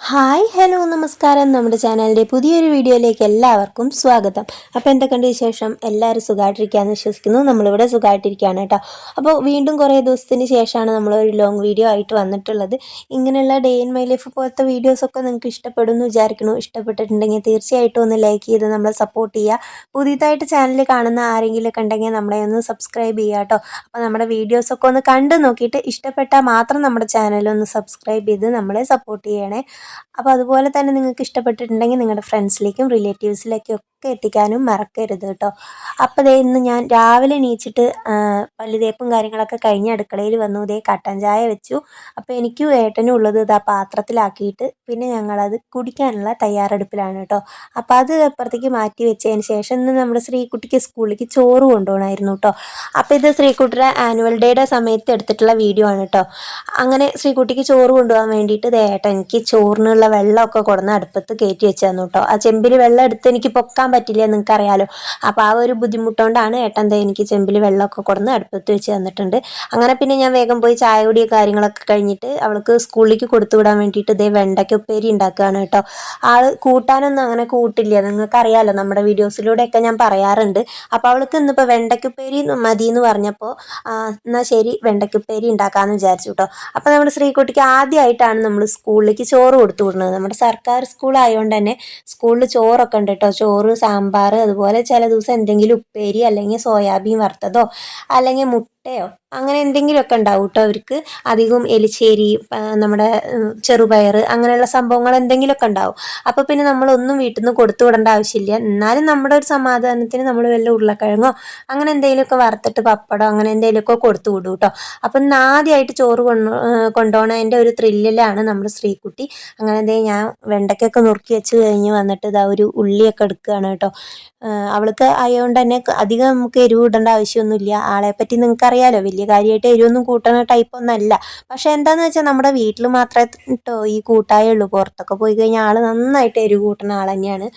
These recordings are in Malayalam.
ഹായ് ഹലോ നമസ്കാരം. നമ്മുടെ ചാനലിന്റെ പുതിയൊരു വീഡിയോയിലേക്ക് എല്ലാവർക്കും സ്വാഗതം. അപ്പോൾ എന്തൊക്കെയുണ്ട് വിശേഷം? എല്ലാവരും സുഖമായിട്ടിരിക്കുകയെന്ന് വിശ്വസിക്കുന്നു. നമ്മളിവിടെ സുഖമായിട്ടിരിക്കുകയാണ് കേട്ടോ. അപ്പോൾ വീണ്ടും കുറേ ദിവസത്തിന് ശേഷമാണ് നമ്മൾ ഒരു ലോങ് വീഡിയോ ആയിട്ട് വന്നിട്ടുള്ളത്. ഇങ്ങനെയുള്ള ഡേ ഇൻ മൈ ലൈഫ് പോലത്തെ വീഡിയോസൊക്കെ നിങ്ങൾക്ക് ഇഷ്ടപ്പെടുമെന്ന് വിചാരിക്കുന്നു. ഇഷ്ടപ്പെട്ടിട്ടുണ്ടെങ്കിൽ തീർച്ചയായിട്ടും ഒന്ന് ലൈക്ക് ചെയ്ത് നമ്മളെ സപ്പോർട്ട് ചെയ്യുക. പുതിയതായിട്ട് ചാനൽ കാണുന്ന ആരെങ്കിലുമൊക്കെ ഉണ്ടെങ്കിൽ നമ്മളെ ഒന്ന് സബ്സ്ക്രൈബ് ചെയ്യുക കേട്ടോ. അപ്പോൾ നമ്മുടെ വീഡിയോസൊക്കെ ഒന്ന് കണ്ട് നോക്കിയിട്ട് ഇഷ്ടപ്പെട്ടാൽ മാത്രം നമ്മുടെ ചാനലൊന്ന് സബ്സ്ക്രൈബ് ചെയ്ത് നമ്മളെ സപ്പോർട്ട് ചെയ്യണേ. അപ്പോൾ അതുപോലെ തന്നെ നിങ്ങൾക്ക് ഇഷ്ടപ്പെട്ടിട്ടുണ്ടെങ്കിൽ നിങ്ങളുടെ ഫ്രണ്ട്സിലേക്കും റിലേറ്റീവ്സിലേക്കും ഒക്കെ എത്തിക്കാനും മറക്കരുത് കേട്ടോ അപ്പോൾ ദേ ഇന്ന് ഞാൻ രാവിലെ എണീച്ചിട്ട് പല്ലുതേപ്പും കാര്യങ്ങളൊക്കെ കഴിഞ്ഞ് അടുക്കളയിൽ വന്നു. ദേ കട്ടൻ ചായ വെച്ചു. അപ്പോൾ എനിക്കും ഏട്ടനും ഉള്ളത് ഇതാ പാത്രത്തിലാക്കിയിട്ട് പിന്നെ ഞങ്ങളത് കുടിക്കാനുള്ള തയ്യാറെടുപ്പിലാണ് കേട്ടോ അപ്പോൾ അത് അപ്പുറത്തേക്ക് മാറ്റി വെച്ചതിന് ശേഷം ഇന്ന് നമ്മുടെ ശ്രീകുട്ടിക്ക് സ്കൂളിലേക്ക് ചോറ് കൊണ്ടുപോകണമായിരുന്നു കേട്ടോ അപ്പോൾ ഇത് ശ്രീകുട്ടിയുടെ ആനുവൽ ഡേയുടെ സമയത്ത് എടുത്തിട്ടുള്ള വീഡിയോ ആണ് കേട്ടോ അങ്ങനെ ശ്രീകുട്ടിക്ക് ചോറ് കൊണ്ടുപോകാൻ വേണ്ടിയിട്ട് ഏട്ടൻ എനിക്ക് ചോറിനുള്ള വെള്ളമൊക്കെ കൊടുന്ന് അടുപ്പത്ത് കയറ്റി വെച്ചു തന്നു കേട്ടോ. ആ ചെമ്പിൽ വെള്ളം എടുത്ത് എനിക്ക് പൊക്കാൻ പറ്റില്ല നിങ്ങൾക്ക് അറിയാലോ അപ്പോൾ ആ ഒരു ബുദ്ധിമുട്ടുകൊണ്ടാണ് ഏട്ടൻ എനിക്ക് ചെമ്പിൽ വെള്ളമൊക്കെ കൊടുന്ന് അടുപ്പത്ത് വെച്ച് തന്നിട്ടുണ്ട്. അങ്ങനെ പിന്നെ ഞാൻ വേഗം പോയി ചായ കുടിയ കാര്യങ്ങളൊക്കെ കഴിഞ്ഞിട്ട് അവൾക്ക് സ്കൂളിലേക്ക് കൊടുത്തു വിടാൻ വേണ്ടിയിട്ട് ഇതേ വെണ്ടയ്ക്ക ഉപ്പേരി ഉണ്ടാക്കുകയാണ് കേട്ടോ. ആൾ കൂട്ടാനൊന്നും അങ്ങനെ കൂട്ടില്ല. നിങ്ങൾക്ക് അറിയാലോ നമ്മുടെ വീഡിയോസിലൂടെയൊക്കെ ഞാൻ പറയാറുണ്ട്. അപ്പോൾ അവൾക്ക് ഇന്നിപ്പോൾ വെണ്ടയ്ക്ക ഉപ്പേരി മതി എന്ന് പറഞ്ഞപ്പോൾ എന്നാൽ ശരി വെണ്ടയ്ക്ക ഉപ്പേരി ഉണ്ടാക്കാമെന്ന് വിചാരിച്ചു കേട്ടോ. അപ്പോൾ നമ്മുടെ ശ്രീകുട്ടിക്ക് ആദ്യമായിട്ടാണ് നമ്മൾ സ്കൂളിലേക്ക് ചോറ് കൊടുത്തു വിടുന്നത് നമ്മുടെ സർക്കാർ സ്കൂളായതുകൊണ്ട് തന്നെ സ്കൂളിൽ ചോറൊക്കെ ഉണ്ട് കേട്ടോ ചോറ് സാമ്പാർ അതുപോലെ ചില ദിവസം എന്തെങ്കിലും ഉപ്പേരി അല്ലെങ്കിൽ സോയാബീൻ വറുത്തതോ അല്ലെങ്കിൽ മുട്ടയോ? അങ്ങനെ എന്തെങ്കിലുമൊക്കെ ഉണ്ടാവും കേട്ടോ അവർക്ക് അധികം എലിശ്ശേരി നമ്മുടെ ചെറുപയർ അങ്ങനെയുള്ള സംഭവങ്ങൾ എന്തെങ്കിലുമൊക്കെ ഉണ്ടാവും. അപ്പോൾ പിന്നെ നമ്മളൊന്നും വീട്ടിൽ നിന്ന് കൊടുത്തു വിടേണ്ട ആവശ്യമില്ല. എന്നാലും നമ്മുടെ ഒരു സമാധാനത്തിന് നമ്മൾ വല്ല ഉരുളക്കിഴങ്ങോ അങ്ങനെ എന്തെങ്കിലുമൊക്കെ വറുത്തിട്ട് പപ്പടോ അങ്ങനെ എന്തെങ്കിലുമൊക്കെ കൊടുത്തു വിടും കേട്ടോ. അപ്പം ഇന്ന് ആദ്യമായിട്ട് ചോറ് കൊണ്ടു കൊണ്ടുപോകണതിന്റെ ഒരു ത്രില്ലിലാണ് നമ്മുടെ സ്ത്രീക്കുട്ടി അങ്ങനെ എന്തെങ്കിലും ഞാൻ വെണ്ടയ്ക്കൊക്കെ നുറുക്കി വെച്ച് കഴിഞ്ഞ് വന്നിട്ട് ഇതാ ഒരു ഉള്ളിയൊക്കെ എടുക്കുകയാണ് കേട്ടോ. അവൾക്ക് ആയതുകൊണ്ട് തന്നെ അധികം നമുക്ക് എരിവ് ഇടേണ്ട ആവശ്യമൊന്നുമില്ല. പറ്റി നിങ്ങൾക്ക് അറിയാലോ വലിയ കാര്യമായിട്ട് എരിവൊന്നും കൂട്ടുന്ന ടൈപ്പ് ഒന്നല്ല പക്ഷെ എന്താന്ന് വെച്ചാൽ നമ്മുടെ വീട്ടിൽ മാത്രമേ ഈ കൂട്ടായുള്ളൂ പുറത്തൊക്കെ പോയി കഴിഞ്ഞാൽ ആൾ നന്നായിട്ട് എരിവ് കൂട്ടുന്ന ആൾ തന്നെയാണ്.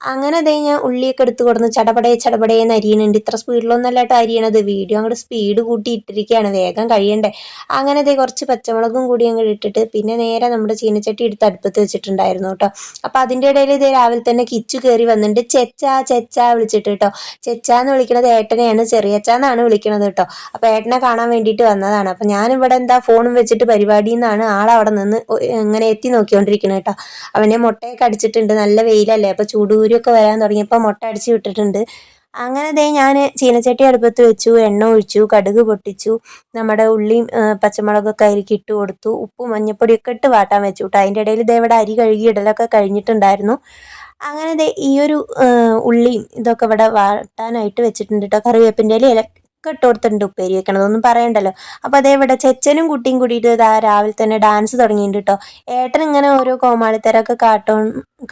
അങ്ങനെ അതേ ഞാൻ ഉള്ളിയൊക്കെ എടുത്ത് കൊടുന്ന് ചടപടയെ ചടപടയെന്ന് അരിയണുണ്ട്. ഇത്ര സ്പീഡിലൊന്നല്ല കേട്ടോ അരിയണത്. വീഡിയോ അങ്ങോട്ട് സ്പീഡ് കൂട്ടി ഇട്ടിരിക്കുകയാണ് വേഗം കഴിയണ്ടേ. അങ്ങനെ അതേ കുറച്ച് പച്ചമുളകും കൂടി അങ്ങോട്ട് ഇട്ടിട്ട് പിന്നെ നേരെ നമ്മുടെ ചീനച്ചട്ടി എടുത്ത് അടുപ്പത്ത് വെച്ചിട്ടുണ്ടായിരുന്നു കേട്ടോ. അപ്പോൾ അതിന്റെ ഇടയിൽ ഇതേ രാവിലെ തന്നെ കിച്ചു കയറി വന്നിട്ട് ചെച്ചാ ചെച്ചാ വിളിച്ചിട്ട് കേട്ടോ. ചെച്ചാന്ന് എന്ന് വിളിക്കുന്നത് ഏട്ടനെയാണ്. ചെറിയച്ചാന്നാണ് വിളിക്കണത് കേട്ടോ. അപ്പോൾ ഏട്ടനെ കാണാൻ വേണ്ടിയിട്ട് വന്നതാണ്. അപ്പോൾ ഞാനിവിടെ എന്താ ഫോണും വെച്ചിട്ട് പരിപാടിയിൽ നിന്നാണ് ആളവിടെ നിന്ന് ഇങ്ങനെ എത്തി നോക്കിക്കൊണ്ടിരിക്കുന്നത് കേട്ടോ. അവനെ മുട്ടയൊക്കെ അടിച്ചിട്ടുണ്ട്. നല്ല വെയിലല്ലേ? അപ്പോൾ ചൂട് കുരുവൊക്കെ വരാൻ തുടങ്ങിയപ്പോൾ മുട്ട അടിച്ച് വിട്ടിട്ടുണ്ട്. അങ്ങനെ ദേ ഞാൻ ചീനച്ചട്ടി അടുപ്പത്ത് വെച്ചു എണ്ണ ഒഴിച്ചു കടുക് പൊട്ടിച്ചു നമ്മുടെ ഉള്ളിയും പച്ചമുളകൊക്കെ അതിലേക്ക് ഇട്ട് കൊടുത്തു ഉപ്പും മഞ്ഞപ്പൊടിയൊക്കെ ഇട്ട് വാട്ടാൻ വെച്ചു. കേട്ടോ അതിന്റെ ഇടയിൽ ഇതേ ഇവിടെ അരി കഴുകി ഇടലൊക്കെ കഴിഞ്ഞിട്ടുണ്ടായിരുന്നു. അങ്ങനെ ദേ ഈ ഒരു ഉള്ളിയും ഇതൊക്കെ ഇവിടെ വാട്ടാനായിട്ട് വെച്ചിട്ടുണ്ട് കേട്ടോ കറിവേപ്പിന്റെ ഇല കൊടുത്തിട്ടുണ്ട് ഉപ്പേരി വെക്കണതൊന്നും പറയണ്ടല്ലോ. അപ്പോൾ അതേ ഇവിടെ ചെച്ചനും കുട്ടിയും കൂടിയിട്ട് ഇതാ രാവിലെ തന്നെ ഡാൻസ് തുടങ്ങിയിട്ടുണ്ട് കേട്ടോ ഏട്ടൻ ഇങ്ങനെ ഓരോ കോമാളിത്തരൊക്കെ കാട്ടോ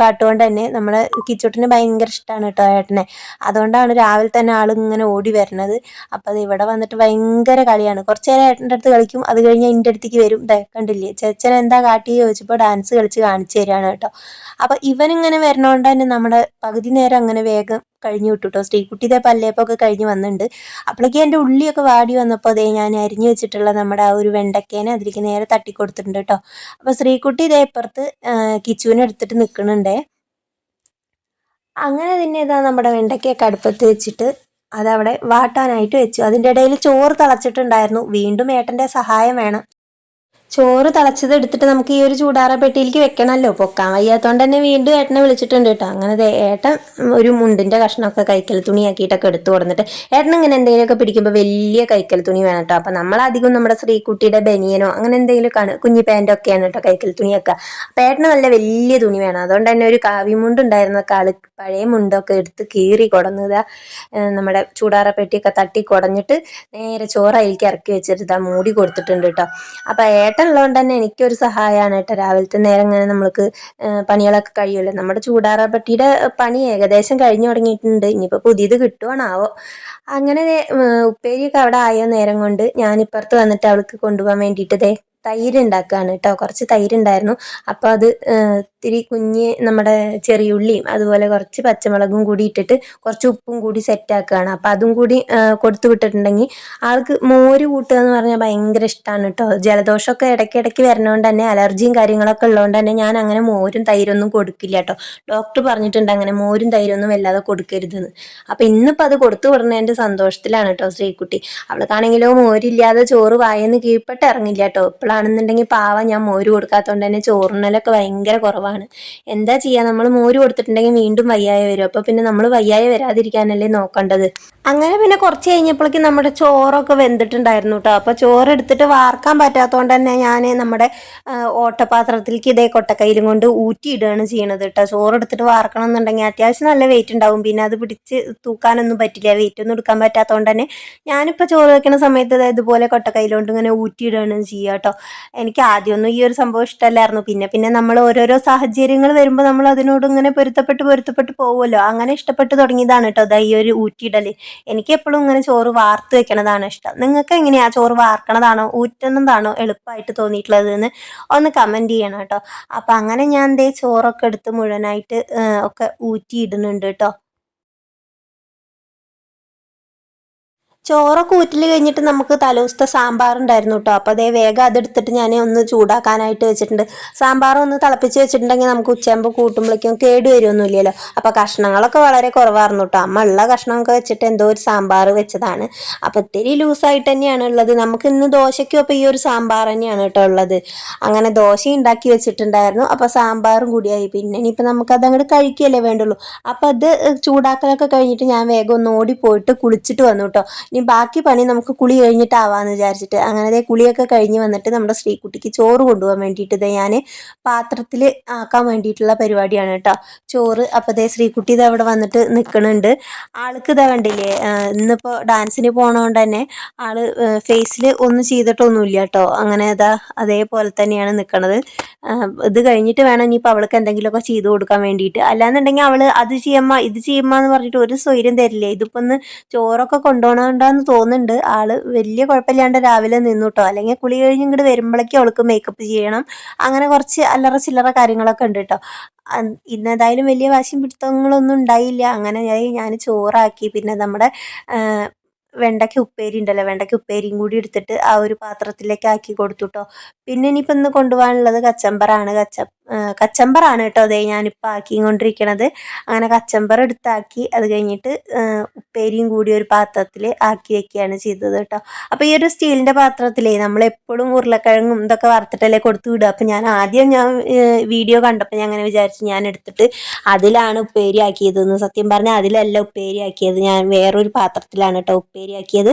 കാട്ടുകൊണ്ട് തന്നെ നമ്മളെ കിച്ചുട്ടിന് ഭയങ്കര ഇഷ്ടമാണ് കേട്ടോ ഏട്ടനെ. അതുകൊണ്ടാണ് രാവിലെ തന്നെ ആൾ ഇങ്ങനെ ഓടി വരുന്നത് അപ്പോൾ അത് ഇവിടെ വന്നിട്ട് ഭയങ്കര കളിയാണ്. കുറച്ച് നേരം ഏട്ടന്റെ അടുത്ത് കളിക്കും. അത് കഴിഞ്ഞ് എന്റെ അടുത്തേക്ക് വരും. കണ്ടില്ലേ? ചെച്ചൻ എന്താ കാട്ടി ചോദിച്ചപ്പോൾ ഡാൻസ് കളിച്ച് കാണിച്ചു തരികയാണ് കേട്ടോ അപ്പോൾ ഇവനിങ്ങനെ വരണോണ്ട് തന്നെ നമ്മുടെ പകുതി നേരം അങ്ങനെ വേഗം കഴിഞ്ഞു വിട്ടു കേട്ടോ ശ്രീകുട്ടിയുടെ പല്ലേപ്പൊക്കെ കഴിഞ്ഞ് വന്നിട്ടുണ്ട്. അപ്പോഴേക്കും എന്റെ ഉള്ളിയൊക്കെ വാടി വന്നപ്പോൾ അതേ ഞാൻ അരിഞ്ഞു വെച്ചിട്ടുള്ള നമ്മുടെ ആ ഒരു വെണ്ടക്കേനെ അതിലേക്ക് നേരെ തട്ടി കൊടുത്തിട്ടുണ്ട് കേട്ടോ. അപ്പോൾ ശ്രീകുട്ടി ഇതേ ഇപ്പുറത്ത് കിച്ചുവിനെ എടുത്തിട്ട് നിൽക്കുന്നുണ്ടേ. അങ്ങനെ തന്നെ ഇതാ നമ്മുടെ വെണ്ടക്കയൊക്കെ അടുപ്പത്ത് വെച്ചിട്ട് അതവിടെ വാട്ടാനായിട്ട് വെച്ചു. അതിന്റെ ഇടയിൽ ചോറ് തിളച്ചിട്ടുണ്ടായിരുന്നു. വീണ്ടും ഏട്ടന്റെ സഹായം വേണം. ചോറ് തിളച്ചത് എടുത്തിട്ട് നമുക്ക് ഈ ഒരു ചൂടാറ പെട്ടിയിലേക്ക് വെക്കണമല്ലോ പൊക്കാൻ വയ്യാത്തതുകൊണ്ട് തന്നെ വീണ്ടും ഏട്ടനെ വിളിച്ചിട്ടുണ്ട് കേട്ടോ. അങ്ങനെ ഏട്ടൻ ഒരു മുണ്ടിന്റെ കഷ്ണമൊക്കെ കൈക്കൽ തുണിയാക്കിയിട്ടൊക്കെ എടുത്തു കൊടുത്തിട്ട് ഏട്ടൻ ഇങ്ങനെ എന്തെങ്കിലുമൊക്കെ പിടിക്കുമ്പോൾ വലിയ കൈക്കൽ തുണി വേണം കേട്ടോ. അപ്പം നമ്മളധികം നമ്മുടെ ശ്രീകുട്ടിയുടെ ബനിയനോ അങ്ങനെ എന്തെങ്കിലും കാണും കുഞ്ഞി പാന്റൊക്കെയാണ് കേട്ടോ കൈക്കൽ തുണിയൊക്കെ അപ്പം ഏട്ടന് നല്ല വലിയ തുണി വേണം. അതുകൊണ്ട് തന്നെ ഒരു കാവി ഉണ്ടായിരുന്ന. കാൾ പഴയ മുണ്ടൊക്കെ എടുത്ത് കീറി കുടന്നതാ നമ്മുടെ ചൂടാറ പെട്ടിയൊക്കെ തട്ടി കുടഞ്ഞിട്ട് നേരെ ചോറ് അതിലേക്ക് ഇറക്കി വെച്ചിട്ട് മൂടി കൊടുത്തിട്ടുണ്ട് കേട്ടോ. അപ്പം ഏട്ടൻ ഉള്ളതുകൊണ്ട് തന്നെ എനിക്കൊരു സഹായമാണ് കേട്ടോ. രാവിലത്തെ നേരം ഇങ്ങനെ നമ്മൾക്ക് പണികളൊക്കെ കഴിയുമല്ലോ. നമ്മുടെ ചൂടാറപ്പട്ടിയുടെ പണി ഏകദേശം കഴിഞ്ഞു തുടങ്ങിയിട്ടുണ്ട്. ഇനിയിപ്പോൾ പുതിയത് കിട്ടുവാണാവോ? അങ്ങനെ ഉപ്പേരിയൊക്കെ അവിടെ ആയ നേരം കൊണ്ട് ഞാനിപ്പുറത്ത് വന്നിട്ട് അവൾക്ക് കൊണ്ടുപോകാൻ വേണ്ടിയിട്ട് തൈര് ഉണ്ടാക്കുകയാണ് കേട്ടോ കുറച്ച് തൈര് ഉണ്ടായിരുന്നു അപ്പോൾ അത് ഇത്തിരി കുഞ്ഞ് നമ്മുടെ ചെറിയുള്ളിയും അതുപോലെ കുറച്ച് പച്ചമുളകും കൂടി ഇട്ടിട്ട് കുറച്ച് ഉപ്പും കൂടി സെറ്റാക്കുകയാണ് അപ്പം അപ്പോൾ അതും കൂടി കൊടുത്തു വിട്ടിട്ടുണ്ടെങ്കിൽ ആൾക്ക് മോര് കൂട്ടുക എന്ന് പറഞ്ഞാൽ ഭയങ്കര ഇഷ്ടമാണ് കേട്ടോ ജലദോഷമൊക്കെ ഇടയ്ക്കിടയ്ക്ക് വരണോണ്ട് തന്നെ അലർജിയും കാര്യങ്ങളൊക്കെ ഉള്ളതുകൊണ്ട് തന്നെ ഞാൻ അങ്ങനെ മോരും തൈരൊന്നും കൊടുക്കില്ല കേട്ടോ ഡോക്ടർ പറഞ്ഞിട്ടുണ്ട് അങ്ങനെ മോരും തൈരൊന്നും വല്ലാതെ കൊടുക്കരുതെന്ന്. അപ്പോൾ ഇന്നിപ്പോൾ അത് കൊടുത്തു വിടുന്നതിന്റെ സന്തോഷത്തിലാണ് കേട്ടോ ശ്രീകുട്ടി. അവൾക്കാണെങ്കിലോ മോരില്ലാതെ ചോറ് വായെന്ന് കീഴ്പ്പെട്ട് ഇറങ്ങില്ല കേട്ടോ ഇപ്പോഴാണെന്നുണ്ടെങ്കിൽ പാവ ഞാൻ മോര് കൊടുക്കാത്തതുകൊണ്ട് തന്നെ ചോറിനലൊക്കെ ഭയങ്കര കുറവാണ്. എന്താ ചെയ്യുക നമ്മൾ മോര് കൊടുത്തിട്ടുണ്ടെങ്കിൽ വീണ്ടും വയ്യായ വരും. അപ്പോൾ പിന്നെ നമ്മൾ വയ്യായ വരാതിരിക്കാനല്ലേ നോക്കേണ്ടത്. അങ്ങനെ പിന്നെ കുറച്ച് കഴിഞ്ഞപ്പോഴേക്കും നമ്മുടെ ചോറൊക്കെ വെന്തിട്ടുണ്ടായിരുന്നു കേട്ടോ അപ്പോൾ ചോറ് എടുത്തിട്ട് വാർക്കാൻ പറ്റാത്തതുകൊണ്ട് തന്നെ ഞാൻ നമ്മുടെ ഓട്ടപാത്രത്തിലേക്ക് ഇതേ കൊട്ടക്കയിലും കൊണ്ട് ഊറ്റിയിടുകയാണ് ചെയ്യണത് കേട്ടോ ചോറ് എടുത്തിട്ട് വാർക്കണം എന്നുണ്ടെങ്കിൽ അത്യാവശ്യം നല്ല വെയിറ്റ് ഉണ്ടാവും. പിന്നെ അത് പിടിച്ച് തൂക്കാനൊന്നും പറ്റില്ല. വെയിറ്റ് ഒന്നും എടുക്കാൻ പറ്റാത്തതുകൊണ്ട് തന്നെ ഞാനിപ്പോൾ ചോറ് വെക്കുന്ന സമയത്ത് ഇതുപോലെ കൊട്ടക്കൈയിലോണ്ട് ഇങ്ങനെ ഊറ്റിയിടുകയാണ് ചെയ്യുക കേട്ടോ എനിക്ക് ആദ്യമൊന്നും ഈ ഒരു സംഭവം ഇഷ്ടമല്ലായിരുന്നു. പിന്നെ പിന്നെ നമ്മൾ ഓരോരോ സാഹചര്യങ്ങൾ വരുമ്പോൾ നമ്മൾ അതിനോട് ഇങ്ങനെ പൊരുത്തപ്പെട്ട് പൊരുത്തപ്പെട്ട് പോകുമല്ലോ അങ്ങനെ ഇഷ്ടപ്പെട്ട് തുടങ്ങിയതാണ് കേട്ടോ ദാ ഈ ഒരു ഊറ്റിയിടൽ എനിക്ക് എപ്പോഴും ഇങ്ങനെ ചോറ് വാർത്ത് വെക്കണതാണ് ഇഷ്ടം. നിങ്ങൾക്ക് എങ്ങനെയാ ചോറ് വാർക്കണതാണോ ഊറ്റുന്നതാണോ എളുപ്പമായിട്ട് തോന്നിയിട്ടുള്ളത് എന്ന് ഒന്ന് കമന്റ് ചെയ്യണം കേട്ടോ. അപ്പം അങ്ങനെ ഞാൻ ദേ ചോറൊക്കെ എടുത്ത് മുഴുവനായിട്ട് ഒക്കെ ഊറ്റിയിടുന്നുണ്ട് കേട്ടോ. ചോറൊക്കെ ഊറ്റൽ കഴിഞ്ഞിട്ട് നമുക്ക് സാമ്പാർ ഉണ്ടായിരുന്നു കേട്ടോ. അപ്പോൾ അതേ വേഗം അതെടുത്തിട്ട് ഞാൻ ഒന്ന് ചൂടാക്കാനായിട്ട് വെച്ചിട്ടുണ്ട്. സാമ്പാർ ഒന്ന് തിളപ്പിച്ച് വെച്ചിട്ടുണ്ടെങ്കിൽ നമുക്ക് ഉച്ചയാകുമ്പോൾ കൂട്ടുമ്പോഴേക്കും കേട് വരുമൊന്നുമില്ലല്ലോ അപ്പോൾ കഷ്ണങ്ങളൊക്കെ വളരെ കുറവായിരുന്നു കേട്ടോ. അമ്മ ഉള്ള കഷ്ണമൊക്കെ വെച്ചിട്ട് എന്തോ ഒരു സാമ്പാർ വെച്ചതാണ്. അപ്പോൾ ഇത്തിരി ലൂസായിട്ട് തന്നെയാണ് ഉള്ളത്. നമുക്ക് ഇന്ന് ദോശയ്ക്കും അപ്പോൾ ഈ ഒരു സാമ്പാർ തന്നെയാണ് കേട്ടോ ഉള്ളത്. അങ്ങനെ ദോശ ഉണ്ടാക്കി വെച്ചിട്ടുണ്ടായിരുന്നു. അപ്പോൾ സാമ്പാറും കൂടിയായി. പിന്നെ ഇനിയിപ്പോൾ നമുക്ക് അങ്ങോട്ട് കഴിക്കുകയല്ലേ വേണ്ടുള്ളൂ. അപ്പോൾ അത് ചൂടാക്കലൊക്കെ കഴിഞ്ഞിട്ട് ഞാൻ വേഗം ഒന്ന് ഓടിപ്പോയിട്ട് കുളിച്ചിട്ട് വന്നു കേട്ടോ. ഇനി ബാക്കി പണി നമുക്ക് കുളി കഴിഞ്ഞിട്ടാവാന്ന് വിചാരിച്ചിട്ട് അങ്ങനെ കുളിയൊക്കെ കഴിഞ്ഞ് വന്നിട്ട് നമ്മുടെ ശ്രീകുട്ടിക്ക് ചോറ് കൊണ്ടുപോകാൻ വേണ്ടിയിട്ട് ഇതേ ഞാൻ പാത്രത്തിൽ ആക്കാൻ വേണ്ടിയിട്ടുള്ള പരിപാടിയാണ് കേട്ടോ. ചോറ് അപ്പോൾ ദേ ശ്രീകുട്ടി ഇത് അവിടെ വന്നിട്ട് നിൽക്കണുണ്ട് ആൾക്ക് ഇതാ കണ്ടില്ലേ ഇന്നിപ്പോ ഇന്നിപ്പോൾ ഡാൻസിന് പോണതുകൊണ്ട് തന്നെ ആൾ ഫേസിൽ ഒന്നും ചെയ്തിട്ടൊന്നുമില്ല കേട്ടോ. അങ്ങനെ ഇതാ അതേപോലെ തന്നെയാണ് നിൽക്കണത് ഇത് കഴിഞ്ഞിട്ട് വേണം ഇനിയിപ്പോൾ അവൾക്ക് എന്തെങ്കിലുമൊക്കെ ചെയ്തു കൊടുക്കാൻ വേണ്ടിയിട്ട്. അല്ലാന്നുണ്ടെങ്കിൽ അവൾ അത് ചെയ്യമ്മ ഇത് ചെയ്യുമ്മ എന്ന് പറഞ്ഞിട്ട് ഒരു സ്വൈര്യം തരില്ലേ? ഇതിപ്പോൾ ഒന്ന് ചോറൊക്കെ കൊണ്ടുപോകണോണ്ടാന്ന് തോന്നുന്നുണ്ട്. ആൾ വലിയ കുഴപ്പമില്ലാണ്ട് രാവിലെ നിന്നു കേട്ടോ അല്ലെങ്കിൽ കുളി കഴിഞ്ഞ് ഇങ്ങോട്ട് വരുമ്പോഴേക്കും അവൾക്ക് മേക്കപ്പ് ചെയ്യണം. അങ്ങനെ കുറച്ച് അല്ലറ ചില്ലറ കാര്യങ്ങളൊക്കെ ഉണ്ട് കേട്ടോ ഇന്നേതായാലും ഇന്ന് വലിയ വാശിയും പിടുത്തങ്ങളൊന്നും ഉണ്ടായില്ല. അങ്ങനെ ഞാൻ ചോറാക്കി. പിന്നെ നമ്മുടെ വെണ്ടയ്ക്ക് ഉപ്പേരി ഉണ്ടല്ലോ. വെണ്ടയ്ക്ക ഉപ്പേരിയും കൂടി എടുത്തിട്ട് ആ ഒരു പാത്രത്തിലേക്ക് ആക്കി കൊടുത്തു കേട്ടോ പിന്നെ ഇനിയിപ്പോൾ ഇന്ന് കൊണ്ടുപോകാനുള്ളത് കച്ചമ്പറാണ്. കച്ച കച്ചമ്പറാണ് കേട്ടോ അതേ ഞാനിപ്പോൾ ആക്കിക്കൊണ്ടിരിക്കണത്. അങ്ങനെ കച്ചമ്പർ എടുത്താക്കി അത് കഴിഞ്ഞിട്ട് ഉപ്പേരിയും കൂടി ഒരു പാത്രത്തിൽ ആക്കി വെക്കുകയാണ് ചെയ്തത് കേട്ടോ. അപ്പോൾ ഈ ഒരു സ്റ്റീലിന്റെ പാത്രത്തിലേ നമ്മളെപ്പോഴും ഉരുളക്കിഴങ്ങും ഇതൊക്കെ വറുത്തിട്ടല്ലേ കൊടുത്തു വിടുക. അപ്പോൾ ഞാൻ ആദ്യം ഞാൻ വീഡിയോ കണ്ടപ്പോൾ ഞാൻ അങ്ങനെ വിചാരിച്ചു ഞാൻ എടുത്തിട്ട് അതിലാണ് ഉപ്പേരി ആക്കിയതെന്ന്. സത്യം പറഞ്ഞാൽ അതിലല്ല ഉപ്പേരി ആക്കിയത്. ഞാൻ വേറൊരു പാത്രത്തിലാണ് കേട്ടോ ഉപ്പേരി ആക്കിയത്.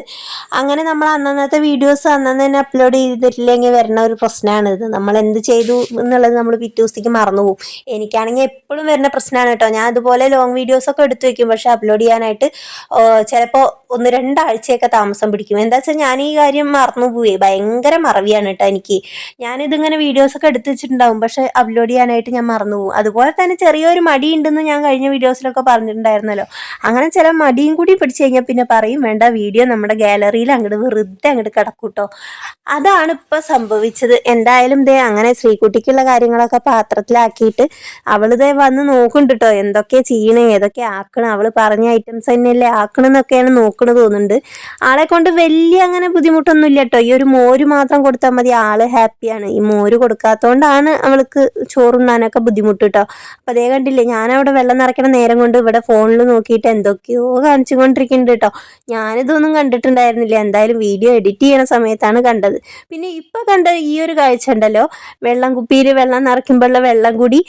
അങ്ങനെ നമ്മൾ അന്നന്നത്തെ വീഡിയോസ് അന്നന്ന് തന്നെ അപ്ലോഡ് ചെയ്തിട്ടില്ലെങ്കിൽ വരുന്ന ഒരു പ്രശ്നമാണ് ഇത് നമ്മൾ എന്ത് ചെയ്തു എന്നുള്ളത് നമ്മൾ പിറ്റേ ദിവസത്തേക്ക് മറന്നു പോകും എനിക്കാണെങ്കിൽ എപ്പോഴും വരുന്ന പ്രശ്നമാണ് കേട്ടോ. ഞാൻ അതുപോലെ ലോങ് വീഡിയോസ് ഒക്കെ എടുത്തു വെക്കും. പക്ഷെ അപ്ലോഡ് ചെയ്യാനായിട്ട് ചിലപ്പോൾ ഒന്ന് രണ്ടാഴ്ചയൊക്കെ താമസം പിടിക്കും. എന്താ വെച്ചാൽ ഞാൻ ഈ കാര്യം മറന്നു പോയി ഭയങ്കര മറവിയാണ് കേട്ടോ എനിക്ക്. ഞാനിതിങ്ങനെ വീഡിയോസൊക്കെ എടുത്ത് വെച്ചിട്ടുണ്ടാവും. പക്ഷെ അപ്ലോഡ് ചെയ്യാനായിട്ട് ഞാൻ മറന്നു പോകും അതുപോലെ തന്നെ ചെറിയൊരു മടി ഉണ്ടെന്ന് ഞാൻ കഴിഞ്ഞ വീഡിയോസിലൊക്കെ പറഞ്ഞിട്ടുണ്ടായിരുന്നല്ലോ. അങ്ങനെ ചില മടിയും കൂടി പിടിച്ചു കഴിഞ്ഞാൽ പിന്നെ പറയും വേണ്ട വീഡിയോ നമ്മുടെ ഗാലറിയിൽ അങ്ങോട്ട് വെറുതെ അങ്ങോട്ട് കിടക്കൂട്ടോ കേട്ടോ അതാണ് ഇപ്പോൾ സംഭവിച്ചത്. എന്തായാലും ദേ അങ്ങനെ ശ്രീകുട്ടിക്കുള്ള കാര്യങ്ങളൊക്കെ പാത്രത്തിലാക്കിയിട്ട് അവളിതേ വന്ന് നോക്കുന്നുണ്ട് കേട്ടോ എന്തൊക്കെ ചെയ്യണേ ഏതൊക്കെ ആക്കണം. അവൾ പറഞ്ഞ ഐറ്റംസ് തന്നെയല്ലേ ആക്കണമെന്നൊക്കെയാണ് നോക്കണ തോന്നുന്നുണ്ട്. ആളെ കൊണ്ട് വലിയ അങ്ങനെ ബുദ്ധിമുട്ടൊന്നും ഇല്ല കേട്ടോ ഈ ഒരു മോര് മാത്രം കൊടുത്താൽ മതി. ആൾ ഹാപ്പിയാണ് ഈ മോര് കൊടുക്കാത്തതുകൊണ്ടാണ് അവൾക്ക് ചോറുണ്ണാനൊക്കെ ബുദ്ധിമുട്ട് കേട്ടോ അപ്പം അതേ കണ്ടില്ലേ ഞാനവിടെ വെള്ളം നിറയ്ക്കണ നേരം കൊണ്ട് ഇവിടെ ഫോണിൽ നോക്കിയിട്ട് എന്തൊക്കെയോ കാണിച്ചുകൊണ്ടിരിക്കുന്നുണ്ട് കേട്ടോ ഞാനിതൊന്നും കണ്ടിട്ടുണ്ടായിരുന്നില്ല. എന്തായാലും വീഡിയോ എഡിറ്റ് ചെയ്യണ സമയത്താണ് കണ്ടത്. പിന്നെ ഇപ്പം കണ്ട ഈ ഒരു കാഴ്ച ഉണ്ടല്ലോ. വെള്ളം കുപ്പിയിൽ വെള്ളം നിറയ്ക്കുമ്പോഴുള്ള വെള്ളം കൂടി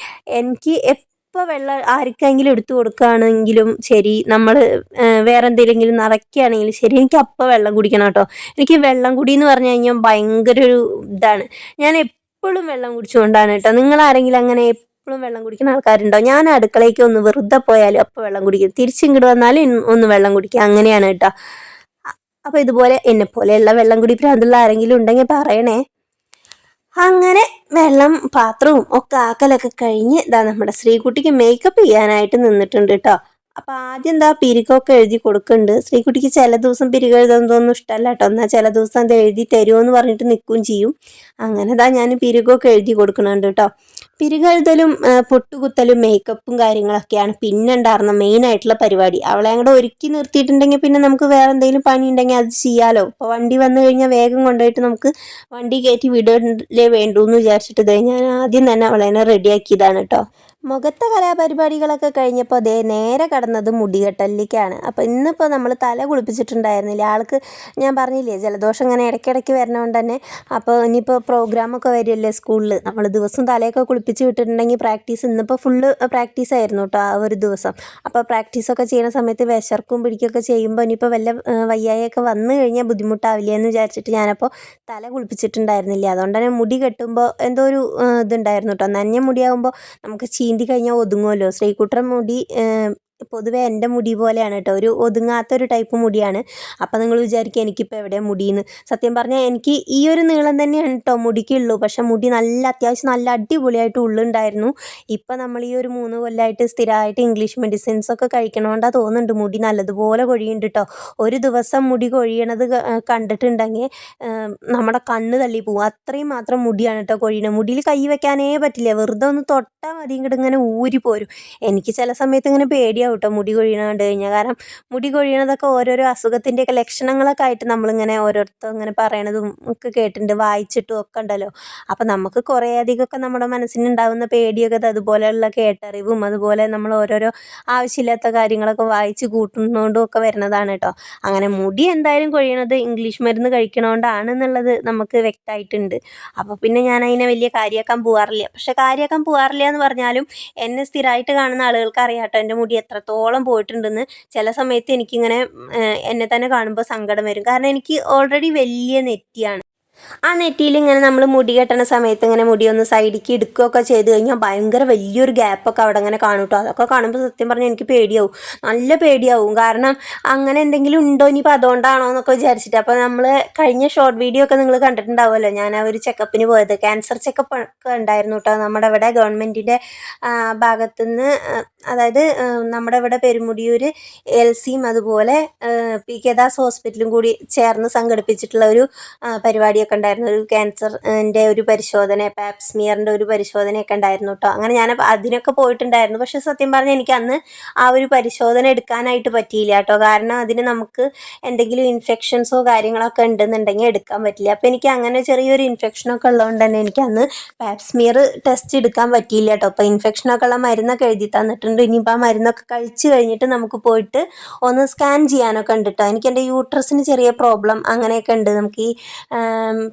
എനിക്ക് എപ്പോൾ വെള്ളം ആർക്കെങ്കിലും എടുത്തു കൊടുക്കുകയാണെങ്കിലും ശരി നമ്മൾ വേറെ എന്തെങ്കിലും നിറയ്ക്കുകയാണെങ്കിലും ശരി എനിക്ക് അപ്പോൾ വെള്ളം കുടിക്കണം കേട്ടോ. എനിക്ക് വെള്ളം കുടി എന്ന് പറഞ്ഞു കഴിഞ്ഞാൽ ഭയങ്കര ഒരു ഇതാണ്. ഞാൻ എപ്പോഴും വെള്ളം കുടിച്ചുകൊണ്ടാണ് കേട്ടോ. നിങ്ങൾ ആരെങ്കിലും അങ്ങനെ എപ്പോഴും വെള്ളം കുടിക്കുന്ന ആൾക്കാരുണ്ടോ? ഞാൻ അടുക്കളയ്ക്ക് ഒന്ന് വെറുതെ പോയാലും അപ്പോൾ വെള്ളം കുടിക്കും. തിരിച്ചിങ്ങോട്ട് വന്നാലും ഒന്ന് വെള്ളം കുടിക്കുക അങ്ങനെയാണ് കേട്ടോ. അപ്പോൾ ഇതുപോലെ എന്നെ പോലെയുള്ള വെള്ളം കുടി ഭ്രാന്തുള്ള ആരെങ്കിലും ഉണ്ടെങ്കിൽ പറയണേ. അങ്ങനെ വെള്ളം പാത്രവും ഒക്കെ ആക്കലൊക്കെ കഴിഞ്ഞ് ഇതാ നമ്മുടെ ശ്രീകുട്ടിക്ക് മേക്കപ്പ് ചെയ്യാനായിട്ട് നിന്നിട്ടുണ്ട് കേട്ടോ അപ്പോൾ ആദ്യം എന്താ പിരികൊക്കെ എഴുതി കൊടുക്കുന്നുണ്ട് ശ്രീകുട്ടിക്ക് ചില ദിവസം പിരിക് എഴുതുന്നതൊന്നും ഇഷ്ടമല്ല കേട്ടോ എന്നാൽ ചില ദിവസം അത് എഴുതി തരുമോ എന്ന് പറഞ്ഞിട്ട് നിൽക്കുകയും ചെയ്യും. അങ്ങനെ ഇതാ ഞാൻ പിരികൊക്കെ എഴുതി കൊടുക്കുന്നുണ്ട് കേട്ടോ പിരികെഴുതലും പൊട്ടുകുത്തലും മേക്കപ്പും കാര്യങ്ങളൊക്കെയാണ് പിന്നെ ഉണ്ടായിരുന്ന മെയിൻ ആയിട്ടുള്ള പരിപാടി. അവളെ അങ്ങോട്ട് ഒരുക്കി നിർത്തിയിട്ടുണ്ടെങ്കിൽ പിന്നെ നമുക്ക് വേറെ എന്തെങ്കിലും പണി ഉണ്ടെങ്കിൽ അത് ചെയ്യാലോ. ഇപ്പോൾ വണ്ടി വന്നു കഴിഞ്ഞാൽ വേഗം കൊണ്ടുപോയിട്ട് നമുക്ക് വണ്ടി കയറ്റി വിടലേ വേണ്ടൂ എന്ന് വിചാരിച്ചിട്ട് ഞാൻ ആദ്യം തന്നെ അവളെ റെഡിയാക്കിയതാണ് കേട്ടോ മുഖത്തെ കലാപരിപാടികളൊക്കെ കഴിഞ്ഞപ്പോൾ ദേ നേരെ കടന്നത് മുടികെട്ടലിലേക്കാണ്. അപ്പോൾ ഇന്നിപ്പോൾ നമ്മൾ തല കുളിപ്പിച്ചിട്ടുണ്ടായിരുന്നില്ല? ആൾക്ക് ഞാൻ പറഞ്ഞില്ലേ ജലദോഷം ഇങ്ങനെ ഇടയ്ക്കിടയ്ക്ക് വരണോണ്ട് തന്നെ. അപ്പോൾ ഇനിയിപ്പോൾ പ്രോഗ്രാമൊക്കെ വരുമല്ലേ സ്കൂളിൽ നമ്മൾ ദിവസം തലയൊക്കെ കുളിപ്പിച്ച് വിട്ടിട്ടുണ്ടെങ്കിൽ പ്രാക്ടീസ് ഇന്നിപ്പോൾ ഫുള്ള് പ്രാക്ടീസ് ആയിരുന്നു കേട്ടോ ആ ഒരു ദിവസം. അപ്പോൾ പ്രാക്ടീസൊക്കെ ചെയ്യുന്ന സമയത്ത് വിശർക്കും പിടിക്കുകയൊക്കെ ചെയ്യുമ്പോൾ ഇനിയിപ്പോൾ വല്ല വയ്യായൊക്കെ വന്നു കഴിഞ്ഞാൽ ബുദ്ധിമുട്ടാവില്ല എന്ന് വിചാരിച്ചിട്ട് ഞാനപ്പോൾ തല കുളിപ്പിച്ചിട്ടുണ്ടായിരുന്നില്ല? അതുകൊണ്ട് തന്നെ മുടി കെട്ടുമ്പോൾ എന്തോ ഒരു ഇതുണ്ടായിരുന്നു കേട്ടോ നനഞ്ഞ മുടിയാകുമ്പോൾ നമുക്ക് ചീ നീന്തി കഴിഞ്ഞാൽ ഒതുങ്ങുമല്ലോ ശ്രീകുട്ടൻ മുടി പൊതുവേ എന്റെ മുടി പോലെയാണ് കേട്ടോ. ഒരു ഒതുങ്ങാത്തൊരു ടൈപ്പ് മുടിയാണ്. അപ്പോൾ നിങ്ങൾ വിചാരിക്കുക എനിക്കിപ്പോൾ എവിടെ മുടിയെന്ന് സത്യം പറഞ്ഞാൽ എനിക്ക് ഈ ഒരു നീളം തന്നെയാണ് കേട്ടോ മുടിക്കുള്ളൂ. പക്ഷെ മുടി നല്ല അത്യാവശ്യം നല്ല അടിപൊളിയായിട്ട് ഉള്ളുണ്ടായിരുന്നു. ഇപ്പം നമ്മൾ ഈ ഒരു മൂന്ന് കൊല്ലമായിട്ട് സ്ഥിരമായിട്ട് ഇംഗ്ലീഷ് മെഡിസിൻസ് ഒക്കെ കഴിക്കണോണ്ടാ തോന്നുന്നുണ്ട് മുടി നല്ലതുപോലെ കൊഴിയുണ്ട് കേട്ടോ. ഒരു ദിവസം മുടി കൊഴിയണത് കണ്ടിട്ടുണ്ടെങ്കിൽ നമ്മുടെ കണ്ണ് തള്ളി പോകും അത്രയും മാത്രം മുടിയാണ് കേട്ടോ കൊഴിയണത്. മുടിയിൽ കൈ വെക്കാനേ പറ്റില്ല. വെറുതെ ഒന്ന് തൊട്ടാൽ മതി ഇങ്ങോട്ട് ഇങ്ങനെ ഊരി പോരും. എനിക്ക് ചില സമയത്ത് ഇങ്ങനെ പേടിയാവും പേടിയാവും കേട്ടോ. മുടി കൊഴിയണത് കഴിഞ്ഞാൽ കാരണം മുടി കൊഴിയണതൊക്കെ ഓരോരോ അസുഖത്തിന്റെയൊക്കെ ലക്ഷണങ്ങളൊക്കെ ആയിട്ട് നമ്മളിങ്ങനെ ഓരോരുത്തർ ഇങ്ങനെ പറയണതും ഒക്കെ കേട്ടിട്ടുണ്ട്. വായിച്ചിട്ടും ഒക്കെ ഉണ്ടല്ലോ. അപ്പം നമുക്ക് കുറേ അധികമൊക്കെ നമ്മുടെ മനസ്സിനുണ്ടാകുന്ന പേടിയൊക്കെ അതുപോലെയുള്ള കേട്ടറിവും അതുപോലെ നമ്മൾ ഓരോരോ ആവശ്യമില്ലാത്ത കാര്യങ്ങളൊക്കെ വായിച്ച് കൂട്ടുന്നതുകൊണ്ടും ഒക്കെ വരുന്നതാണ് കേട്ടോ. അങ്ങനെ മുടി എന്തായാലും കൊഴിയണത് ഇംഗ്ലീഷ് മരുന്ന് കഴിക്കണോണ്ടാണ് എന്നുള്ളത് നമുക്ക് വ്യക്തമായിട്ടുണ്ട്. അപ്പോൾ പിന്നെ ഞാൻ അതിനെ വലിയ കാര്യമാക്കാൻ പോകാറില്ല പക്ഷേ കാര്യമാക്കാൻ പോകാറില്ല എന്ന് പറഞ്ഞാലും എന്നെ സ്ഥിരമായിട്ട് കാണുന്ന ആളുകൾക്ക് അറിയാം കേട്ടോ. എന്റെ മുടി എത്ര എത്രത്തോളം പോയിട്ടുണ്ടെന്ന് ചില സമയത്ത് എനിക്കിങ്ങനെ എന്നെ തന്നെ കാണുമ്പോൾ സങ്കടം വരും. കാരണം എനിക്ക് ഓൾറെഡി വലിയ നെറ്റിയാണ്. ആ നെറ്റിയിൽ ഇങ്ങനെ നമ്മൾ മുടി കെട്ടണ സമയത്ത് ഇങ്ങനെ മുടി ഒന്ന് സൈഡിലേക്ക് എടുക്കുകയൊക്കെ ചെയ്ത് കഴിഞ്ഞാൽ ഭയങ്കര വലിയൊരു ഗ്യാപ്പൊക്കെ അവിടെ ഇങ്ങനെ കാണും കേട്ടോ. അതൊക്കെ കാണുമ്പോൾ സത്യം പറഞ്ഞാൽ എനിക്ക് പേടിയാവും. നല്ല പേടിയാവും. കാരണം അങ്ങനെ എന്തെങ്കിലും ഉണ്ടോ ഇനിയിപ്പോൾ അതുകൊണ്ടാണോ എന്നൊക്കെ വിചാരിച്ചിട്ട്. അപ്പോൾ നമ്മൾ കഴിഞ്ഞ ഷോർട്ട് വീഡിയോ ഒക്കെ നിങ്ങൾ കണ്ടിട്ടുണ്ടാവുമല്ലോ. ഞാൻ ആ ഒരു ചെക്കപ്പിന് പോയത്. ക്യാൻസർ ചെക്കപ്പ് ഒക്കെ ഉണ്ടായിരുന്നു കേട്ടോ. നമ്മുടെ ഇവിടെ ഗവൺമെന്റിന്റെ ഭാഗത്തുനിന്ന് അതായത് നമ്മുടെ ഇവിടെ പെരുമുടിയൂർ എൽ സിയും അതുപോലെ പി കെ ദാസ് ഹോസ്പിറ്റലും കൂടി ചേർന്ന് സംഘടിപ്പിച്ചിട്ടുള്ള ഒരു പരിപാടി ഒക്കെ ഉണ്ടായിരുന്നു. ഒരു ക്യാൻസറിന്റെ ഒരു പരിശോധന പാപ്സ്മിയറിന്റെ ഒരു പരിശോധനയൊക്കെ ഉണ്ടായിരുന്നു കേട്ടോ അങ്ങനെ ഞാൻ അതിനൊക്കെ പോയിട്ടുണ്ടായിരുന്നു. പക്ഷെ സത്യം പറഞ്ഞാൽ എനിക്ക് അന്ന് ആ ഒരു പരിശോധന എടുക്കാനായിട്ട് പറ്റിയില്ല കേട്ടോ കാരണം അതിന് നമുക്ക് എന്തെങ്കിലും ഇൻഫെക്ഷൻസോ കാര്യങ്ങളൊക്കെ ഉണ്ടെന്നുണ്ടെങ്കിൽ എടുക്കാൻ പറ്റില്ല. അപ്പോൾ എനിക്ക് അങ്ങനെ ചെറിയൊരു ഇൻഫെക്ഷനൊക്കെ ഉള്ളതുകൊണ്ട് തന്നെ എനിക്ക് അന്ന് പാപ്സ്മിയർ ടെസ്റ്റ് എടുക്കാൻ പറ്റിയില്ല കേട്ടോ അപ്പോൾ ഇൻഫെക്ഷനൊക്കെ ഉള്ള മരുന്നൊക്കെ എഴുതി തന്നിട്ടുണ്ട്. ഇനിയിപ്പോൾ ആ മരുന്നൊക്കെ കഴിച്ച് കഴിഞ്ഞിട്ട് നമുക്ക് പോയിട്ട് ഒന്ന് സ്കാൻ ചെയ്യാനൊക്കെ ഉണ്ട് കേട്ടോ എനിക്ക് എന്റെ യൂട്രസിന് ചെറിയ പ്രോബ്ലം അങ്ങനെയൊക്കെ ഉണ്ട്. നമുക്ക് ഈ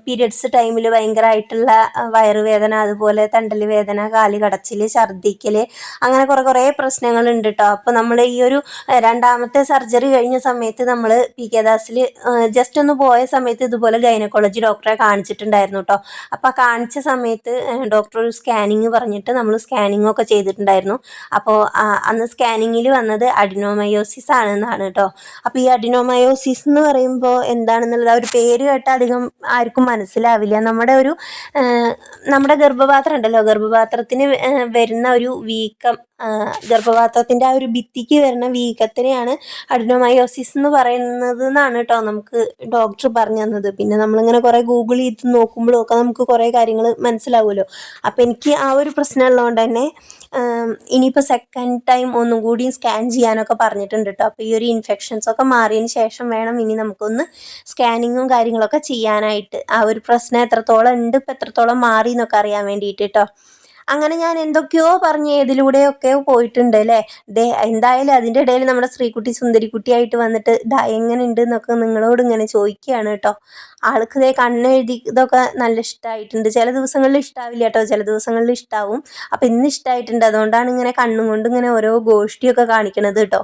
പീരിയഡ്സ് ടൈമിൽ ഭയങ്കരമായിട്ടുള്ള വയറുവേദന അതുപോലെ തണ്ടൽ വേദന കാലി കടച്ചിൽ ഛർദ്ദിക്കൽ അങ്ങനെ കുറേ പ്രശ്നങ്ങൾ ഉണ്ട് കേട്ടോ അപ്പോൾ നമ്മൾ ഈ ഒരു രണ്ടാമത്തെ സർജറി കഴിഞ്ഞ സമയത്ത് നമ്മൾ പി കെ ദാസിൽ ജസ്റ്റ് ഒന്ന് പോയ സമയത്ത് ഇതുപോലെ ഗൈനക്കോളജി ഡോക്ടറെ കാണിച്ചിട്ടുണ്ടായിരുന്നു കേട്ടോ അപ്പോൾ കാണിച്ച സമയത്ത് ഡോക്ടർ ഒരു സ്കാനിങ് പറഞ്ഞിട്ട് നമ്മൾ സ്കാനിങ് ഒക്കെ ചെയ്തിട്ടുണ്ടായിരുന്നു. അപ്പോൾ അന്ന് സ്കാനിങ്ങിൽ വന്നത് അഡിനോമയോസിസ് ആണെന്നാണ് കേട്ടോ അപ്പോൾ ഈ അഡിനോമയോസിസ് എന്ന് പറയുമ്പോൾ എന്താണെന്നുള്ളത് ഒരു പേര് കേട്ട അധികം ആർക്കും മനസ്സിലാവില്ല. നമ്മുടെ ഒരു നമ്മുടെ ഗർഭപാത്രം ഉണ്ടല്ലോ. ഗർഭപാത്രത്തിന് വരുന്ന ഒരു വീക്കം ഗർഭപാത്രത്തിന്റെ ആ ഒരു ഭിത്തിക്ക് വരുന്ന വീക്കത്തിനെയാണ് അഡിനോമയോസിസ് എന്ന് പറയുന്നത് എന്നാണ് കേട്ടോ നമുക്ക് ഡോക്ടർ പറഞ്ഞു തന്നത്. പിന്നെ നമ്മളിങ്ങനെ കുറേ ഗൂഗിൾ ചെയ്ത് നോക്കുമ്പോഴും ഒക്കെ നമുക്ക് കുറേ കാര്യങ്ങൾ മനസ്സിലാവുമല്ലോ. അപ്പം എനിക്ക് ആ ഒരു പ്രശ്നം ഉള്ളതുകൊണ്ട് തന്നെ ഇനിയിപ്പോൾ സെക്കൻഡ് ടൈം ഒന്നും കൂടി സ്കാൻ ചെയ്യാനൊക്കെ പറഞ്ഞിട്ടുണ്ട് കേട്ടോ അപ്പോൾ ഈ ഒരു ഇൻഫെക്ഷൻസ് ഒക്കെ മാറിയതിന് ശേഷം വേണം ഇനി നമുക്കൊന്ന് സ്കാനിങ്ങും കാര്യങ്ങളൊക്കെ ചെയ്യാനായിട്ട്. ആ ഒരു പ്രശ്നം എത്രത്തോളം ഉണ്ട് ഇപ്പം എത്രത്തോളം മാറി എന്നൊക്കെ അറിയാൻ വേണ്ടിയിട്ട് കേട്ടോ അങ്ങനെ ഞാൻ എന്തൊക്കെയോ പറഞ്ഞ് ഏതിലൂടെയൊക്കെ പോയിട്ടുണ്ട് അല്ലേ? ദേ എന്തായാലും അതിന്റെ ഇടയിൽ നമ്മുടെ ശ്രീകുട്ടി സുന്ദരിക്കുട്ടിയായിട്ട് വന്നിട്ട് ദാ എങ്ങനെ ഉണ്ട് എന്നൊക്കെ നിങ്ങളോട് ഇങ്ങനെ ചോദിക്കുകയാണ് കേട്ടോ. ആൾക്ക് ദേ കണ്ണെഴുതി ഇതൊക്കെ നല്ല ഇഷ്ടമായിട്ടുണ്ട് ചില ദിവസങ്ങളിൽ ഇഷ്ടാവില്ല കേട്ടോ. ചില ദിവസങ്ങളിൽ ഇഷ്ടാവും. അപ്പം ഇന്ന് ഇഷ്ടമായിട്ടുണ്ട് അതുകൊണ്ടാണ് ഇങ്ങനെ കണ്ണും കൊണ്ട് ഇങ്ങനെ ഓരോ ഗോഷ്ടിയൊക്കെ കാണിക്കണത് കേട്ടോ.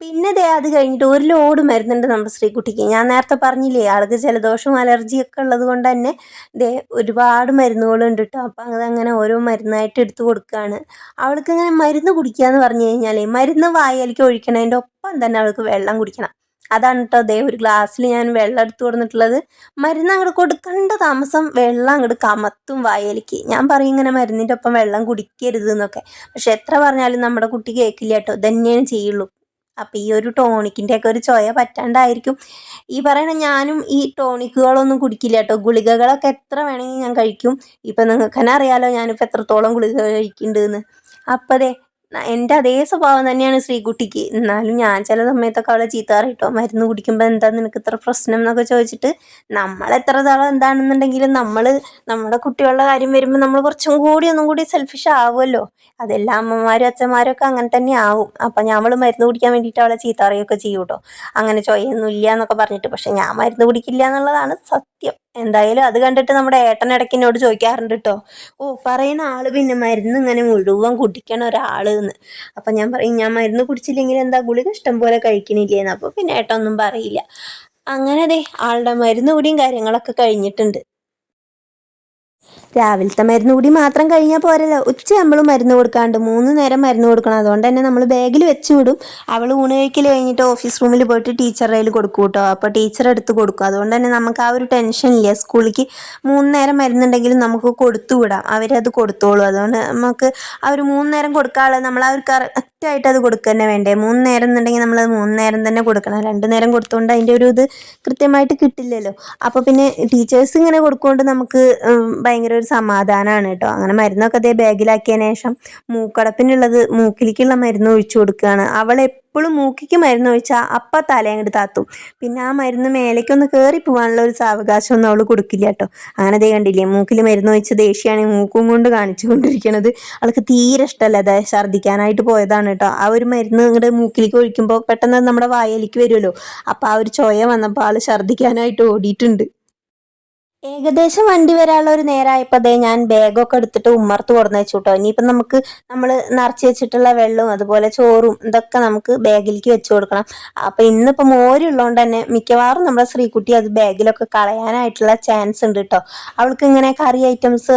പിന്നെ ദേ അത് കഴിഞ്ഞിട്ട് ഒരു ലോഡ് മരുന്നുണ്ട് നമ്മുടെ ശ്രീകുട്ടിക്ക്. ഞാൻ നേരത്തെ പറഞ്ഞില്ലേ ആൾക്ക് ജലദോഷവും അലർജിയൊക്കെ ഉള്ളത് കൊണ്ട് തന്നെ ദേ ഒരുപാട് മരുന്നുകളുണ്ട് കേട്ടോ അപ്പം അതങ്ങനെ ഓരോ മരുന്നായിട്ട് എടുത്തു കൊടുക്കുകയാണ് അവൾക്ക് ഇങ്ങനെ മരുന്ന് കുടിക്കുക എന്ന് പറഞ്ഞു കഴിഞ്ഞാൽ മരുന്ന് വായലിക്ക് ഒഴിക്കണതിന്റെ ഒപ്പം തന്നെ അവൾക്ക് വെള്ളം കുടിക്കണം. അതാണ് കേട്ടോ ദേ ഒരു ഗ്ലാസ്സിൽ ഞാൻ വെള്ളം എടുത്തു കൊടുത്തിട്ടുള്ളത് മരുന്ന് അങ്ങോട്ട് കൊടുക്കേണ്ട താമസം വെള്ളം അങ്ങോട്ട് കമത്തും വായലിക്ക്. ഞാൻ പറയും ഇങ്ങനെ മരുന്നിന്റെ ഒപ്പം വെള്ളം കുടിക്കരുത് എന്നൊക്കെ. പക്ഷെ എത്ര പറഞ്ഞാലും നമ്മുടെ കുട്ടി കേൾക്കില്ല കേട്ടോ ഇതന്നെയാണ് ചെയ്യുള്ളൂ. അപ്പം ഈ ഒരു ടോണിക്കിന്റെ ഒക്കെ ഒരു ചോയ പറ്റാണ്ടായിരിക്കും. ഈ പറയണ ഞാനും ഈ ടോണിക്കുകളൊന്നും കുടിക്കില്ല കേട്ടോ ഗുളികകളൊക്കെ എത്ര വേണമെങ്കിൽ ഞാൻ കഴിക്കും. ഇപ്പം നിങ്ങൾക്ക് തന്നെ അറിയാലോ ഞാനിപ്പോൾ എത്രത്തോളം ഗുളിക കഴിക്കുന്നുണ്ടെന്ന് അപ്പം അതെ എന്റെ അതേ സ്വഭാവം തന്നെയാണ് ശ്രീകുട്ടിക്ക്. എന്നാലും ഞാൻ ചില സമയത്തൊക്കെ അവളെ ചീത്ത പറയട്ടോ മരുന്ന് കുടിക്കുമ്പോൾ എന്താ നിനക്ക് ഇത്ര പ്രശ്നം എന്നൊക്കെ ചോദിച്ചിട്ട് നമ്മൾ എത്ര തളം എന്താണെന്നുണ്ടെങ്കിലും നമ്മൾ നമ്മുടെ കുട്ടികളുടെ കാര്യം വരുമ്പോൾ നമ്മൾ കുറച്ചും കൂടി ഒന്നും കൂടി സെൽഫിഷ് ആവുമല്ലോ. അതെല്ലാ അമ്മമാരും അച്ഛന്മാരും ഒക്കെ അങ്ങനെ തന്നെ ആവും. അപ്പം ഞമ്മൾ മരുന്ന് കുടിക്കാൻ വേണ്ടിയിട്ട് അവളെ ചീത്ത പറയുകയൊക്കെ ചെയ്യും കേട്ടോ അങ്ങനെ ചോയൊന്നും ഇല്ല എന്നൊക്കെ പറഞ്ഞിട്ട് പക്ഷെ ഞാൻ മരുന്ന് കുടിക്കില്ല എന്നുള്ളതാണ് സത്യം. എന്തായാലും അത് കണ്ടിട്ട് നമ്മുടെ ഏട്ടൻ ഇടയ്ക്ക് എന്നോട് ചോദിക്കാറുണ്ട് കേട്ടോ ഓ പറയുന്ന ആൾ പിന്നെ മരുന്ന് ഇങ്ങനെ മുഴുവൻ കുടിക്കണ ഒരാൾ എന്ന്. അപ്പം ഞാൻ പറയും ഞാൻ മരുന്ന് കുടിച്ചില്ലെങ്കിൽ എന്താ ഗുളിക ഇഷ്ടം പോലെ കഴിക്കണില്ലേന്ന് അപ്പോൾ പിന്നെ ഏട്ടൻ ഒന്നും പറയില്ല. അങ്ങനെ അതെ ആളുടെ മരുന്ന് കൂടിയും കാര്യങ്ങളൊക്കെ കഴിഞ്ഞിട്ടുണ്ട്. രാവിലത്തെ മരുന്ന് കൂടി മാത്രം കഴിഞ്ഞാൽ പോരല്ലോ. ഉച്ചയാകുമ്പോഴും മരുന്ന് കൊടുക്കാണ്ട് മൂന്ന് നേരം മരുന്ന് കൊടുക്കണം. അതുകൊണ്ട് തന്നെ നമ്മൾ ബാഗിൽ വെച്ച് വിടും. അവൾ ഊണ് കഴിക്കൽ കഴിഞ്ഞിട്ട് ഓഫീസ് റൂമിൽ പോയിട്ട് ടീച്ചറുടെ കയ്യിൽ കൊടുക്കും കേട്ടോ. അപ്പോൾ ടീച്ചർ എടുത്ത് കൊടുക്കും. അതുകൊണ്ട് തന്നെ നമുക്ക് ആ ഒരു ടെൻഷൻ ഇല്ല. സ്കൂളിലേക്ക് മൂന്ന് നേരം മരുന്നുണ്ടെങ്കിലും നമുക്ക് കൊടുത്തു വിടാം. അവരത് കൊടുത്തോളൂ. അതുകൊണ്ട് നമുക്ക് ആ ഒരു മൂന്ന് നേരം കൊടുക്കാനുള്ളത് നമ്മൾ ആ ഒരു കറക്റ്റായിട്ട് അത് കൊടുക്കുക തന്നെ വേണ്ടേ. മൂന്ന് നേരം എന്നുണ്ടെങ്കിൽ നമ്മൾ മൂന്ന് നേരം തന്നെ കൊടുക്കണം. രണ്ട് നേരം കൊടുത്തുകൊണ്ട് അതിന്റെ ഒരു ഇത് കൃത്യമായിട്ട് കിട്ടില്ലല്ലോ. അപ്പോൾ പിന്നെ ടീച്ചേഴ്സ് ഇങ്ങനെ കൊടുക്കുകൊണ്ട് നമുക്ക് ഭയങ്കര ഒരു സമാധാനമാണ് കേട്ടോ. അങ്ങനെ മരുന്നൊക്കെ അതേ ബാഗിലാക്കിയതിന് ശേഷം മൂക്കടപ്പിനുള്ളത് മൂക്കിലേക്കുള്ള മരുന്ന് ഒഴിച്ചു കൊടുക്കുകയാണ്. അവൾ എപ്പോഴും മൂക്കിക്ക് മരുന്ന് ഒഴിച്ചാൽ അപ്പം തലയങ്ങോട്ട് താത്തും. പിന്നെ ആ മരുന്ന് മേലേക്കൊന്ന് കയറി പോകാനുള്ള ഒരു സാവകാശമൊന്നും അവൾ കൊടുക്കില്ല കേട്ടോ. അങ്ങനെ ദേ കണ്ടില്ലേ മൂക്കിൽ മരുന്ന് ഒഴിച്ച ദേഷ്യമാണ് മൂക്കും കൊണ്ട് കാണിച്ചുകൊണ്ടിരിക്കണത് അവൾക്ക് തീരെ ഇഷ്ടമല്ല അതായത് ഛർദ്ദിക്കാനായിട്ട് പോയതാണ് കേട്ടോ. ആ ഒരു മരുന്ന് ഇങ്ങോട്ട് മൂക്കിലേക്ക് ഒഴിക്കുമ്പോൾ പെട്ടെന്ന് നമ്മുടെ വായലേക്ക് വരുമല്ലോ. അപ്പോൾ ആ ഒരു ചോയ വന്നപ്പോൾ ആൾ ഛർദ്ദിക്കാനായിട്ട് ഓടിയിട്ടുണ്ട്. ഏകദേശം വണ്ടി വരാനുള്ള ഒരു നേരമായപ്പോൾ അതേ ഞാൻ ബാഗൊക്കെ എടുത്തിട്ട് ഉമ്മർത്ത് കൊടുന്ന് വെച്ചു കേട്ടോ ഇനിയിപ്പം നമുക്ക് നമ്മൾ നിറച്ച് വെച്ചിട്ടുള്ള വെള്ളവും അതുപോലെ ചോറും ഇതൊക്കെ നമുക്ക് ബാഗിലേക്ക് വെച്ചു കൊടുക്കണം. അപ്പം ഇന്നിപ്പം മോരുള്ളതുകൊണ്ട് തന്നെ മിക്കവാറും നമ്മുടെ ശ്രീകുട്ടി അത് ബാഗിലൊക്കെ കളയാനായിട്ടുള്ള ചാൻസ് ഉണ്ട് കേട്ടോ അവൾക്ക് ഇങ്ങനെ കറി ഐറ്റംസ്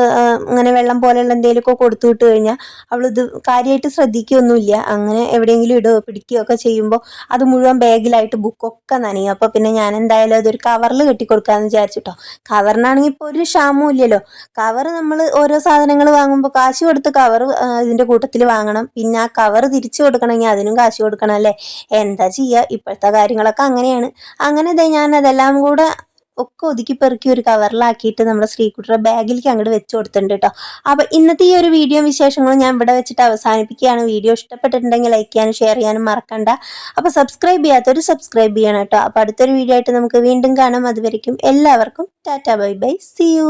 ഇങ്ങനെ വെള്ളം പോലെയുള്ള എന്തെങ്കിലുമൊക്കെ കൊടുത്തു വിട്ട് കഴിഞ്ഞാൽ അവൾ ഇത് കാര്യമായിട്ട് ശ്രദ്ധിക്കുകയൊന്നുമില്ല അങ്ങനെ എവിടെയെങ്കിലും ഇടുകയോ പിടിക്കുകയോ ഒക്കെ ചെയ്യുമ്പോൾ അത് മുഴുവൻ ബാഗിലായിട്ട് ബുക്കൊക്കെ നനയും. അപ്പോൾ പിന്നെ ഞാൻ എന്തായാലും അതൊരു കവറിൽ കെട്ടി കൊടുക്കാമെന്ന് വിചാരിച്ചിട്ടോ കവറിനാണെങ്കിൽ ഇപ്പോൾ ഒരു ക്ഷാമവും ഇല്ലല്ലോ. കവർ നമ്മൾ ഓരോ സാധനങ്ങൾ വാങ്ങുമ്പോൾ കാശ് കൊടുത്ത് കവർ ഇതിന്റെ കൂട്ടത്തിൽ വാങ്ങണം. പിന്നെ ആ കവർ തിരിച്ചു കൊടുക്കണമെങ്കിൽ അതിനും കാശ് കൊടുക്കണം അല്ലേ? എന്താ ചെയ്യുക ഇപ്പോഴത്തെ കാര്യങ്ങളൊക്കെ അങ്ങനെയാണ്. അങ്ങനെ ഞാൻ അതെല്ലാം കൂടെ ഒക്കെ ഒതുക്കി പെറുക്കി ഒരു കവറിലാക്കിയിട്ട് നമ്മുടെ ശ്രീകുട്ടിയുടെ ബാഗിലേക്ക് അങ്ങോട്ട് വെച്ച് കൊടുത്തിട്ടുണ്ട് കേട്ടോ അപ്പോൾ ഇന്നത്തെ ഈ ഒരു വീഡിയോ വിശേഷങ്ങളും ഞാൻ ഇവിടെ വെച്ചിട്ട് അവസാനിപ്പിക്കുകയാണ്. വീഡിയോ ഇഷ്ടപ്പെട്ടിട്ടുണ്ടെങ്കിൽ ലൈക്ക് ചെയ്യാനും ഷെയർ ചെയ്യാനും മറക്കണ്ട. അപ്പോൾ സബ്സ്ക്രൈബ് ചെയ്യാത്തൊരു സബ്സ്ക്രൈബ് ചെയ്യണം കേട്ടോ അപ്പോൾ അടുത്തൊരു വീഡിയോ ആയിട്ട് നമുക്ക് വീണ്ടും കാണാം. അതുവരെയും എല്ലാവർക്കും tata bye bye. See you